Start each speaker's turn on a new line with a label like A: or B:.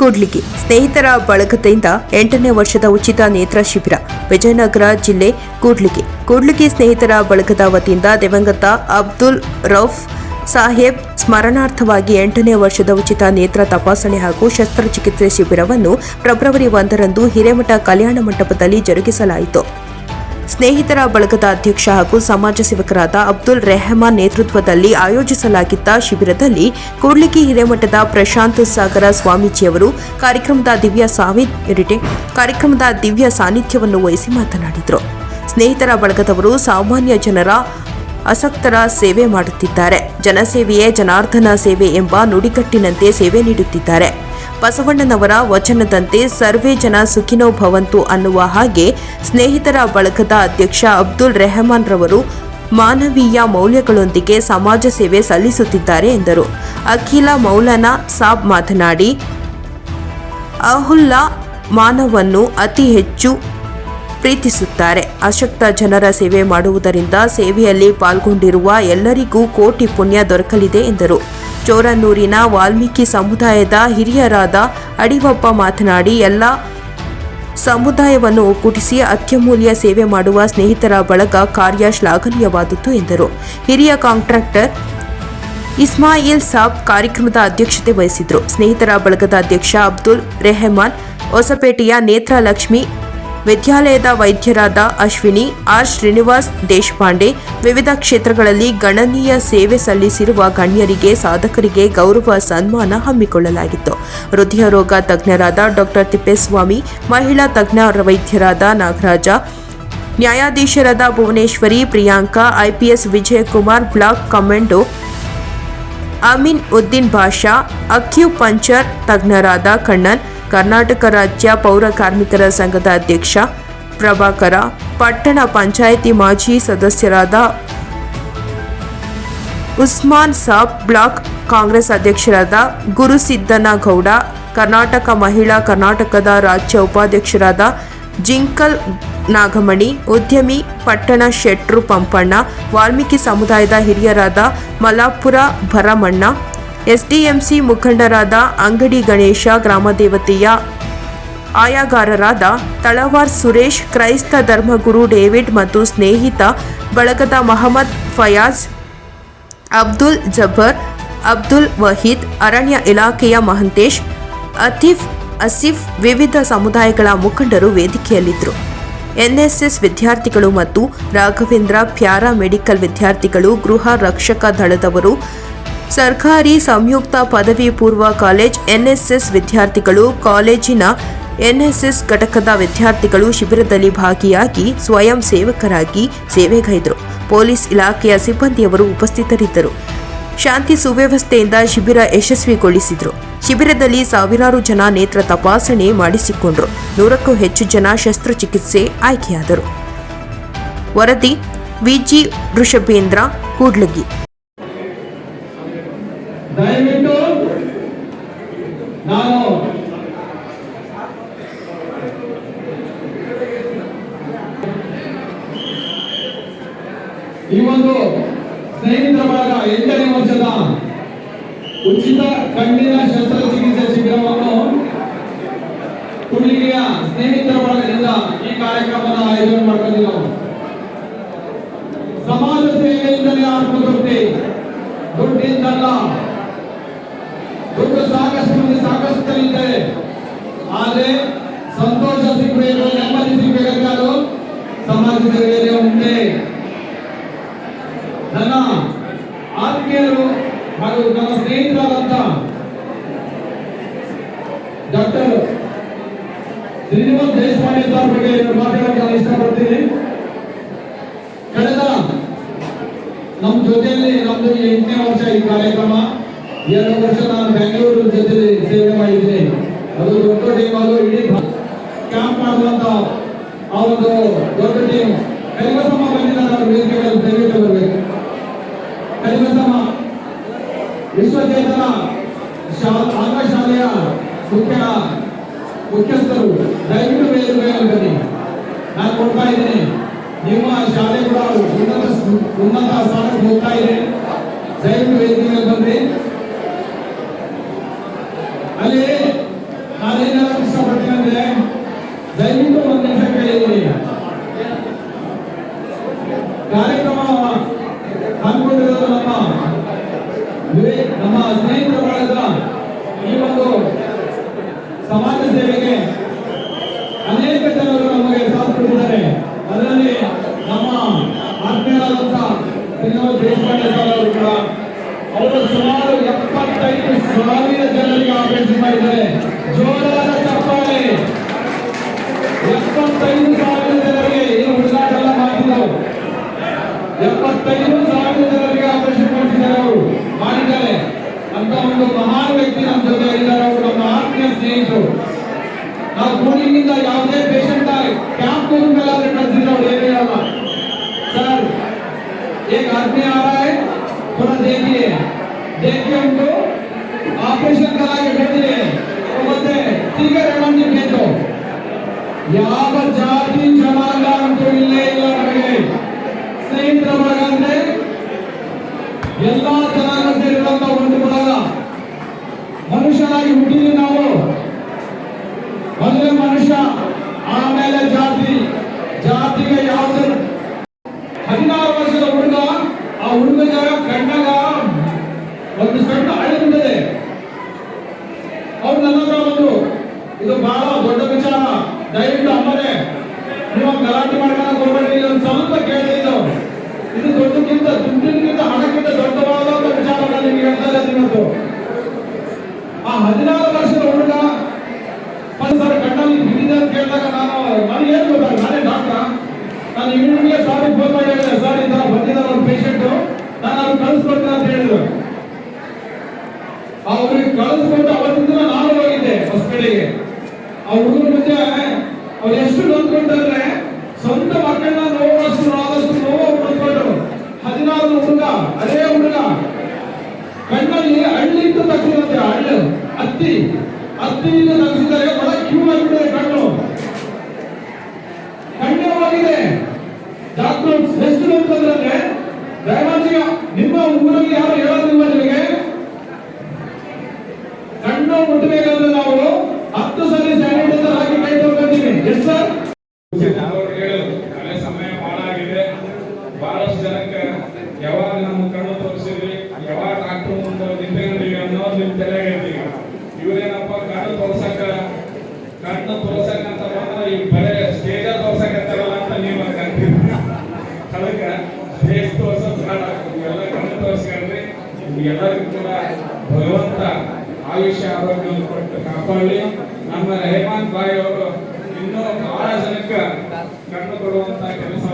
A: ಕೂಡ್ಲಿಗಿ ಸ್ನೇಹಿತರ ಬಳಗದಿಂದ ಎಂಟನೇ ವರ್ಷದ ಉಚಿತ ನೇತ್ರ ಶಿಬಿರ ವಿಜಯನಗರ ಜಿಲ್ಲೆ ಕೂಡ್ಲಿಗಿ ಕೂಡ್ಲಿಗಿ ಸ್ನೇಹಿತರ ಬಳಗದ ವತಿಯಿಂದ ದಿವಂಗತ ಅಬ್ದುಲ್ ರೌಫ್ ಸಾಹೇಬ್ ಸ್ಮರಣಾರ್ಥವಾಗಿ ಎಂಟನೇ ವರ್ಷದ ಉಚಿತ ನೇತ್ರ ತಪಾಸಣೆ ಹಾಗೂ ಶಸ್ತ್ರಚಿಕಿತ್ಸೆ ಶಿಬಿರವನ್ನು ಫೆಬ್ರವರಿ ಒಂದರಂದು ಹಿರೇಮಠ ಕಲ್ಯಾಣ ಮಂಟಪದಲ್ಲಿ ಜರುಗಿಸಲಾಯಿತು. ಸ್ನೇಹಿತರ ಬಳಗದ ಅಧ್ಯಕ್ಷ ಹಾಗೂ ಸಮಾಜ ಸೇವಕರಾದ ಅಬ್ದುಲ್ ರೆಹಮಾನ್ ನೇತೃತ್ವದಲ್ಲಿ ಆಯೋಜಿಸಲಾಗಿದ್ದ ಶಿಬಿರದಲ್ಲಿ ಕೂಡ್ಲಿಗಿ ಹಿರೇಮಠದ ಪ್ರಶಾಂತ್ ಸಾಗರ ಸ್ವಾಮೀಜಿಯವರು ಕಾರ್ಯಕ್ರಮದ ದಿವ್ಯ ಕಾರ್ಯಕ್ರಮದ ದಿವ್ಯ ಸಾನ್ನಿಧ್ಯವನ್ನು ವಹಿಸಿ ಮಾತನಾಡಿದರು. ಸ್ನೇಹಿತರ ಬಳಗದವರು ಸಾಮಾನ್ಯ ಜನರ ಆಸಕ್ತರ ಸೇವೆ ಮಾಡುತ್ತಿದ್ದಾರೆ. ಜನಸೇವೆಯೇ ಜನಾರ್ದನ ಸೇವೆ ಎಂಬ ನುಡಿಗಟ್ಟಿನಂತೆ ಸೇವೆ ನೀಡುತ್ತಿದ್ದಾರೆ. ಬಸವಣ್ಣನವರ ವಚನದಂತೆ ಸರ್ವೇ ಜನ ಸುಖಿನೋ ಭವಂತು ಅನ್ನುವ ಹಾಗೆ ಸ್ನೇಹಿತರ ಬಳಗದ ಅಧ್ಯಕ್ಷ ಅಬ್ದುಲ್ ರೆಹಮಾನ್ ರವರು ಮಾನವೀಯ ಮೌಲ್ಯಗಳೊಂದಿಗೆ ಸಮಾಜ ಸೇವೆ ಸಲ್ಲಿಸುತ್ತಿದ್ದಾರೆ ಎಂದರು. ಅಖಿಲ ಮೌಲಾನಾ ಸಾಬ್ ಮಾತನಾಡಿ, ಅಹುಲ್ಲಾ ಮಾನವನ್ನು ಅತಿ ಹೆಚ್ಚು ಪ್ರೀತಿಸುತ್ತಾರೆ. ಅಶಕ್ತ ಜನರ ಸೇವೆ ಮಾಡುವುದರಿಂದ ಸೇವೆಯಲ್ಲಿ ಪಾಲ್ಗೊಂಡಿರುವ ಎಲ್ಲರಿಗೂ ಕೋಟಿ ಪುಣ್ಯ ದೊರಕಲಿದೆ ಎಂದರು. ಚೋರನ್ನೂರಿನ ವಾಲ್ಮೀಕಿ ಸಮುದಾಯದ ಹಿರಿಯರಾದ ಅಡಿವಪ್ಪ ಮಾತನಾಡಿ, ಎಲ್ಲ ಸಮುದಾಯವನ್ನು ಒಗ್ಗೂಡಿಸಿ ಅತ್ಯಮೂಲ್ಯ ಸೇವೆ ಮಾಡುವ ಸ್ನೇಹಿತರ ಬಳಗ ಕಾರ್ಯ ಶ್ಲಾಘನೀಯವಾದದ್ದು, ಎಂದರು. ಹಿರಿಯ ಕಾಂಟ್ರಾಕ್ಟರ್ ಇಸ್ಮಾಯಿಲ್ ಸಾಬ್ ಕಾರ್ಯಕ್ರಮದ ಅಧ್ಯಕ್ಷತೆ ವಹಿಸಿದ್ರು ಸ್ನೇಹಿತರ ಬಳಗದ ಅಧ್ಯಕ್ಷ ಅಬ್ದುಲ್ ರೆಹಮಾನ್ ಹೊಸಪೇಟೆಯ ನೇತ್ರಲಕ್ಷ್ಮಿ ವಿದ್ಯಾಲಯದ ವೈದ್ಯರಾದ ಅಶ್ವಿನಿ ಆರ್ ಶ್ರೀನಿವಾಸ್ ದೇಶಪಾಂಡೆ ವಿವಿಧ ಕ್ಷೇತ್ರಗಳಲ್ಲಿ ಗಣನೀಯ ಸೇವೆ ಸಲ್ಲಿಸಿರುವ ಗಣ್ಯರಿಗೆ ಸಾಧಕರಿಗೆ ಗೌರವ ಸನ್ಮಾನ ಹಮ್ಮಿಕೊಳ್ಳಲಾಗಿತ್ತು. ಹೃದಯ ರೋಗ ತಜ್ಞರಾದ ಡಾಕ್ಟರ್ ತಿಪ್ಪೇಸ್ವಾಮಿ, ಮಹಿಳಾ ತಜ್ಞ ವೈದ್ಯರಾದ ನಾಗರಾಜ, ನ್ಯಾಯಾಧೀಶರಾದ Bhuvaneshwari, Priyanka, IPS Vijayakumar, black commando Ameen Uddin Basha acupuncture ತಜ್ಞರಾದ ಕಣ್ಣನ್ ಕರ್ನಾಟಕ ರಾಜ್ಯ ಪೌರ ಕಾರ್ಮಿಕರ ಸಂಘದ ಅಧ್ಯಕ್ಷ ಪ್ರಭಾಕರ, ಪಟ್ಟಣ ಪಂಚಾಯಿತಿ ಮಾಜಿ ಸದಸ್ಯರಾದ ಉಸ್ಮಾನ್ ಸಾಬ್ ಬ್ಲಾಕ್ ಕಾಂಗ್ರೆಸ್ ಅಧ್ಯಕ್ಷರಾದ ಗುರುಸಿದ್ದನಗೌಡ, ಕರ್ನಾಟಕ ಮಹಿಳಾ ಕರ್ನಾಟಕದ ರಾಜ್ಯ ಉಪಾಧ್ಯಕ್ಷರಾದ ಜಿಂಕಲ್ ನಾಗಮಣಿ, ಉದ್ಯಮಿ ಪಟ್ಟಣ ಶೆಟ್ರು ಪಂಪಣ್ಣ, ವಾಲ್ಮೀಕಿ ಸಮುದಾಯದ ಹಿರಿಯರಾದ ಮಲಾಪುರ ಭರಮಣ್ಣ ಎಸ್ಡಿಎಂಸಿ ಮುಖಂಡರಾದ ಅಂಗಡಿ ಗಣೇಶ, ಗ್ರಾಮದೇವತೆಯ ಆಯಾಗಾರರಾದ ತಳವಾರ್ ಸುರೇಶ್, ಕ್ರೈಸ್ತ ಧರ್ಮಗುರು ಡೇವಿಡ್ ಮತ್ತು ಸ್ನೇಹಿತ ಬಳಗದ ಮಹಮ್ಮದ್ ಫಯಾಜ್, ಅಬ್ದುಲ್ ಜಬ್ಬರ್, ಅಬ್ದುಲ್ ವಹೀದ್, ಅರಣ್ಯ ಇಲಾಖೆಯ ಮಹಂತೇಶ್, ಅತೀಫ್, ಅಸಿಫ್ ವಿವಿಧ ಸಮುದಾಯಗಳ ಮುಖಂಡರು ವೇದಿಕೆಯಲ್ಲಿದ್ದರು. ಎನ್ಎಸ್ಎಸ್ ವಿದ್ಯಾರ್ಥಿಗಳು ಮತ್ತು ರಾಘವೇಂದ್ರ ಪ್ಯಾರಾ ಮೆಡಿಕಲ್ ವಿದ್ಯಾರ್ಥಿಗಳು ಗೃಹ ರಕ್ಷಕ ದಳದವರು ಸರ್ಕಾರಿ ಸಂಯುಕ್ತ ಪದವಿ ಪೂರ್ವ ಕಾಲೇಜ್ ಎನ್ಎಸ್ಎಸ್ ವಿದ್ಯಾರ್ಥಿಗಳು ಕಾಲೇಜಿನ ಎನ್ಎಸ್ಎಸ್ ಘಟಕದ ವಿದ್ಯಾರ್ಥಿಗಳು ಶಿಬಿರದಲ್ಲಿ ಭಾಗಿಯಾಗಿ ಸ್ವಯಂ ಸೇವಕರಾಗಿ ಸೇವೆಗೈದರು. ಪೊಲೀಸ್ ಇಲಾಖೆಯ ಸಿಬ್ಬಂದಿಯವರು ಉಪಸ್ಥಿತರಿದ್ದರು. ಶಾಂತಿ ಸುವ್ಯವಸ್ಥೆಯಿಂದ ಶಿಬಿರ ಯಶಸ್ವಿಗೊಳಿಸಿದರು. ಶಿಬಿರದಲ್ಲಿ ಸಾವಿರಾರು ಜನ ನೇತ್ರ ತಪಾಸಣೆ ಮಾಡಿಸಿಕೊಂಡರು. ನೂರಕ್ಕೂ ಹೆಚ್ಚು ಜನ ಶಸ್ತ್ರಚಿಕಿತ್ಸೆ ಆಯ್ಕೆಯಾದರು. ವರದಿ ವಿಜಿ ವೃಷಭೇಂದ್ರ ಕೂಡ್ಲಗಿ.
B: ದಯವಿಟ್ಟು ನಾನು ಈ ಒಂದು ಸ್ನೇಹಿತರ ಬಳಗ ಎಂಟನೇ ವರ್ಷದ ಉಚಿತ ಕಣ್ಣಿನ ಶಸ್ತ್ರಚಿಕಿತ್ಸೆ ಶಿಬಿರವನ್ನು ಕುಳ್ಳಿಗೆಯ ಸ್ನೇಹಿತರ ಬಳಗದಿಂದ ಈ ಕಾರ್ಯಕ್ರಮದ ಆದ್ರೆ ಸಂತೋಷ ಸಿಗಬೇಕು ನೆಮ್ಮದಿ ಸಿಗಬೇಕಾದ್ರೆ ಅದು ಸಮಾಜ ಸೇವೆಯಲ್ಲಿ ಉಂಟೆ ನನ್ನ ಆತ್ಮೀಯರು ಹಾಗೂ ನನ್ನ ಸ್ನೇಹಿತರಾದಂತ ಡಾಕ್ಟರ್ ಶ್ರೀನಿವಾಸ್ ದೇಶಪಾಂಡೆ ಸರ್ ಬಗ್ಗೆ ಮಾತಾಡಕ್ಕೆ ನಾನು ಇಷ್ಟಪಡ್ತೀನಿ ಕಳೆದ ನಮ್ಮ ಜೊತೆಯಲ್ಲಿ ನಮ್ದು ಎಂಟನೇ ವರ್ಷ ಈ ಕಾರ್ಯಕ್ರಮ ಎರಡು ವರ್ಷ ನಾನು ಬೆಂಗಳೂರು ಜೊತೆಲಿ ಸೇವೆ ಮಾಡಿದ್ದೀನಿ ಅದು ದೊಡ್ಡ ಟೀಮ್ ಅದು ಇಡೀ ಕ್ಯಾಂಪ್ ಮಾಡುವಂತ ಆ ಒಂದು ದೊಡ್ಡ ಟೀಮ್ ಕೈವಸಮ್ಮ ಬಂದಿದ್ದಾರೆ ಅವ್ರ ವೇದಿಕೆಗಳಲ್ಲಿ ವಿಶ್ವಚೇತನ ಶಾ ಆಂಗ್ಲ ಶಾಲೆಯ ಮುಖ್ಯ, ಮುಖ್ಯಸ್ಥರು, ದಯವಿಟ್ಟು ವೇದಿಕೆಯಲ್ಲಿ ಬನ್ನಿ. ನಾನು ಕೊಡ್ತಾ ಇದ್ದೀನಿ. ನಿಮ್ಮ ಶಾಲೆ ಕೂಡ ಉನ್ನತ ಉನ್ನತ ಸ್ಥಾನಕ್ಕೆ ಹೋಗ್ತಾ ಇದೆ. ದಯವಿಟ್ಟು ವೇದಿಕೆ ಮೇಲೆ ಬನ್ನಿ. ಅಲ್ಲಿ Adelante, Sabatina de एक आदमी आ रहा है थोड़ा देखिए देख के उनको ऑपरेशन करा के भेज दिए वो बोलते हैं, ठीक है रेमन जी भेजो ಯಾವ ಜಾತಿ ಜನಾಂಗ ಅಂತೂ ಇಲ್ಲೇ ಇಲ್ಲ ನಮಗೆ ಸ್ನೇಹಿತರ ಬಳಗ ಅಂದ್ರೆ ಎಲ್ಲಾ ಜನಾಂಗ ಸೇರಿರುವಂತ ಒಂದು ಬಳಗ ಮನುಷ್ಯನಾಗಿ ಹುಟ್ಟಿದ್ವಿ ನಾವು ಮೊದಲೇ ಮನುಷ್ಯ ಆಮೇಲೆ ಜಾತಿ ಜಾತಿಗೆ ಯಾವುದೇ ಹದಿನಾರು ವರ್ಷದ ಹುಡುಗ ಆ ಹುಡುಗನ ಕಣ್ಣಾಗ ಒಂದು ಸಣ್ಣ ಹಳ್ಳಿ ಬಂದಿದೆ ಅವ್ರು ನನ್ನ ಹತ್ರ ಬಂದ್ರು ಇದು ಬಹಳ ದೊಡ್ಡ ವಿಚಾರ. ದಯವಿಟ್ಟು ಅಮ್ಮನೇ, ನೀವು ಗಲಾಟೆ ಮಾಡ್ಕೊಂಡು ಹೋಗ್ಬೇಡಿ. ಇದೊಂದು ಸ್ವಲ್ಪ ಕೇಳಿದ್ದು ಇದು. ದೊಡ್ಡಕ್ಕಿಂತ, ದುಡ್ಡಿನಕ್ಕಿಂತ ಹಣಕ್ಕಿಂತ ದೊಡ್ಡವಾದ ಒಂದು ವಿಚಾರಗಳು ನಿಮ್ಗೆ ಹೇಳ್ತಾ ಇದ್ದೀನಿ ಇವತ್ತು. ಆ ಹದಿನಾರು ವರ್ಷದ ಹುಡುಗ ಸರ್ ಕಣ್ಣಲ್ಲಿ ಬಿದ್ದಿದೆ ಅಂತ ಕೇಳಿದಾಗ ನಾನು, ನನಗೆ ಏನು ಗೊತ್ತಾಗ ನಾನೇ ಡಾಕ್ಟ್ರ. ನಾನು ಇಮಿಡಿಯೇಟ್ಲಿ ಸಾರಿ ಫೋನ್ ಮಾಡಿ ಹೇಳಿದೆ. ಸರ್, ಈ ತರ ಬಂದಿದ್ದಾರೆ ನಾನು ಅವ್ರು ಕಳಿಸ್ಕೊಡ್ತೀನಿ ಅಂತ ಹೇಳಿದ್ರು. ಅವ್ರಿಗೆ ಕಳಿಸ್ಕೊಟ್ಟು ಅವತ್ತಿಂದ ನಾನು ಹೋಗಿದ್ದೆ ಹಾಸ್ಪಿಟಲ್ಗೆ ಆ ಹುಡುಗರ ಮುಂಚೆ ಅವ್ರು ಎಷ್ಟು ನೊಂದ್ಕೊಂಡ್ರೆ ಸ್ವಂತ ಮಕ್ಕಳನ್ನ ನೋವಷ್ಟು ಆದಷ್ಟು ನೋವು ನೊಂದ್ಕೊಂಡ್ರು ಹದಿನಾರು ಹುಡುಗ, ಅದೇ ಹುಡುಗ. ಕಣ್ಣಲ್ಲಿ ಹಳ್ಳಿಟ್ಟು ತಗ್ಸಿದಂತೆ ಹಳ್ಳು, ಹತ್ತಿ. ಹತ್ತಿಯಿಂದ ತಗ್ಸಿದ್ದಾರೆ ಬಹಳ ಕ್ಯೂ ಆಗಿಬಿಟ್ಟಿದೆ ಕಣ್ಣು. ಕಣ್ಣು ಹೋಗಿದೆ. ಡಾಕ್ಟರ್ ಎಷ್ಟು ಅಂತಂದ್ರೆ ದಯಮಾಡಿ ನಿಮ್ಮ ಊರಲ್ಲಿ ಯಾರು ಹೇಳೋದಿಲ್ಲ ನಿಮಗೆ? ಕಣ್ಣು ಮುಟ್ಟಬೇಕಂದ್ರೆ ನಾವು ಹತ್ತು ಸಲ ಸ್ಯಾನಿಟೈಸರ್ ಹಾಕಿ ಕೈ ತೊಳ್ಕೊತೀವಿ ಎಸ್ ಸರ್?
C: ಸಮಯ ಬಹಳ ಆಗಿದೆ ಬಹಳಷ್ಟು ಜನಕ್ಕೆ ಯಾವಾಗ ನಮ್ಮ ಕಣ್ಣು ತೋರಿಸಿದ್ವಿ ಯಾವಾಗ ಡಾಕ್ಟರ್ ಮುಂದೆ ನಿಂತ್ಕೊಂಡಿವಿ ಅನ್ನೋದು ನಿಮ್ ಇರ್ತೀವಿ ಇವ್ರೇನಪ್ಪ, ಕಣ್ಣು ತೋರ್ಸಕ್ಕ ಕಣ್ಣು ತೋರ್ಸಕ್ಕ ಅಂತ ಬಂದ್ರೆ ಈ ಬರೇ ಸ್ಟೇಜ ತೋರ್ಸಕತ್ತಾರಲ್ಲ ಅಂತ ನೀವು ಕಂತೀರಿ ಅದಕ್ಕೆ ಸ್ಟೇಜ್ ತೋರ್ಸೋದು ಎಲ್ಲ ತೋರ್ಸ್ಕೊಂಡ್ರಿ ಎಲ್ಲರಿಗೂ ಕೂಡ ಭಗವಂತ ಆಯುಷ್ಯ ಆರೋಗ್ಯವನ್ನು ಕೊಟ್ಟು ಕಾಪಾಡಲಿ ನಮ್ಮ ರೆಹಮಾನ್ ಬಾಯಿ ಅವರು ಇನ್ನೂ ಬಹಳ ಜನಕ್ಕೆ ಕಣ್ಣು ಕೆಲಸ